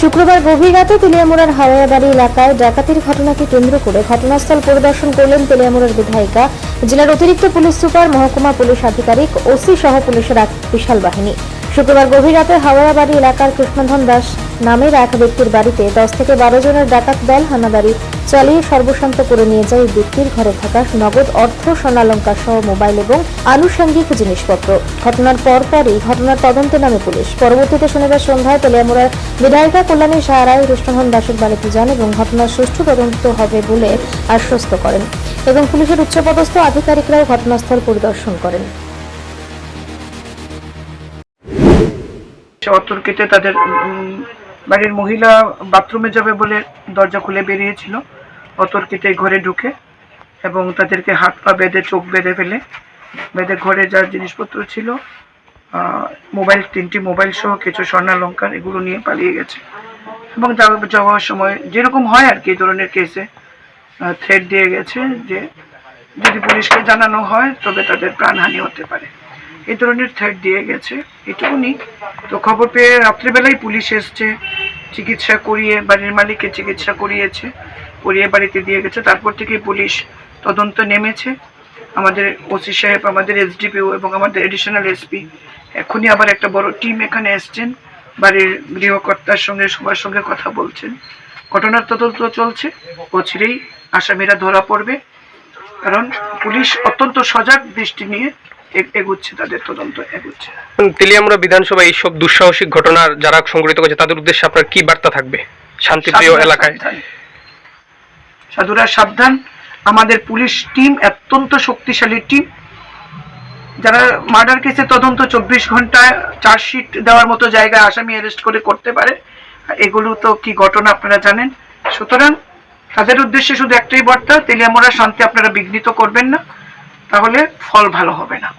শুক্রবার গভীর রাতে তেলিয়ামুড়ার হাওয়াবাড়ি এলাকায় ডাকাতির ঘটনাকে কেন্দ্র করে ঘটনাস্থল পরিদর্শন করলেন তেলিয়ামুড়ার বিধায়িকা। জেলার অতিরিক্ত পুলিশ সুপার, মহকুমা পুলিশ আধিকারিক, ওসি সহ পুলিশের এক বিশাল বাহিনী। শুক্রবার গভীর রাতে হাওড়াবাড়ি এলাকার কৃষ্ণধন দাস নামের এক ব্যক্তির বাড়িতে দশ থেকে বারো জনের ডাকাত দল হানাদারি চালিয়ে সর্বশান্ত করে নিয়ে যায় ব্যক্তির ঘরে থাকা নগদ অর্থ, স্বর্ণালঙ্কার সহ মোবাইল এবং আনুষঙ্গিক জিনিসপত্র। ঘটনার পরপরই ঘটনার তদন্তে নামে পুলিশ। পরবর্তীতে শনিবার সন্ধ্যায় তেলিয়ামুড়ার বিধায়িকা কল্যাণী সাহারায় কৃষ্ণধন দাসের বাড়িতে যান এবং ঘটনার সুষ্ঠু তদন্ত হবে বলে আশ্বস্ত করেন এবং পুলিশের উচ্চপদস্থ আধিকারিকরাও ঘটনাস্থল পরিদর্শন করেন। অতর্কিতে তাদের বাড়ির মহিলা বাথরুমে যাবে বলে দরজা খুলে বেরিয়েছিল। অতর্কিতে ঘরে ঢুকে এবং তাদেরকে হাত পা বেঁধে, চোখ বেঁধে ফেলে। বেঁধে ঘরে যার জিনিসপত্র ছিল মোবাইল, তিনটি মোবাইল সহ কিছু স্বর্ণালঙ্কার এগুলো নিয়ে পালিয়ে গেছে। এবং যাওয়া- যাওয়ার সময় যেরকম হয় আর কি ধরনের কেসে থ্রেট দিয়ে গেছে যে যদি পুলিশকে জানানো হয়, তবে তাদের প্রাণহানি হতে পারে। এই ধরনের থ্রেট দিয়ে গেছে। এটুকুনি। তো খবর পেয়ে রাত্রিবেলায় পুলিশ এসছে, চিকিৎসা করিয়ে বাড়ির মালিককে চিকিৎসা করিয়েছে। করিয়ে বাড়িতে দিয়ে গেছে। তারপর থেকেই পুলিশ তদন্ত নেমেছে। আমাদের ওসি সাহেব আমাদের এসডিপিও এবং আমাদের এডিশনাল এসপি এখনই আবার একটা বড় টিম এখানে এসছেন। বাড়ির গৃহকর্তার সঙ্গে সবার সঙ্গে কথা বলছেন। ঘটনার তদন্ত চলছে। অচিরেই আসামিরা ধরা পড়বে। কারণ পুলিশ অত্যন্ত সজাগ দৃষ্টি নিয়ে এগুচ্ছে তাদের তদন্ত এগুচ্ছে। তেলিয়ামুড়া বিধানসভা এইসব দুঃসাহসিক ঘটনার যারা সংগঠিত করেছে তাদের উদ্দেশ্যে আপনার কি বার্তা থাকবে? শান্তিপ্রিয় এলাকায়। সাধুরা, সাবধান। আমাদের পুলিশ টিম, অত্যন্ত শক্তিশালী টিম। যারা মার্ডার কেসে তদন্ত চব্বিশ ঘন্টায় চার্জশিট দেওয়ার মতো জায়গায় আসামি অ্যারেস্ট করে করতে পারে। এগুলো তো কি ঘটনা আপনারা জানেন? সুতরাং তাদের উদ্দেশ্যে শুধু একটাই বার্তা, তেলিয়ামোড়া শান্তি আপনারা বিঘ্নিত করবেন না। তাহলে ফল ভালো হবে না।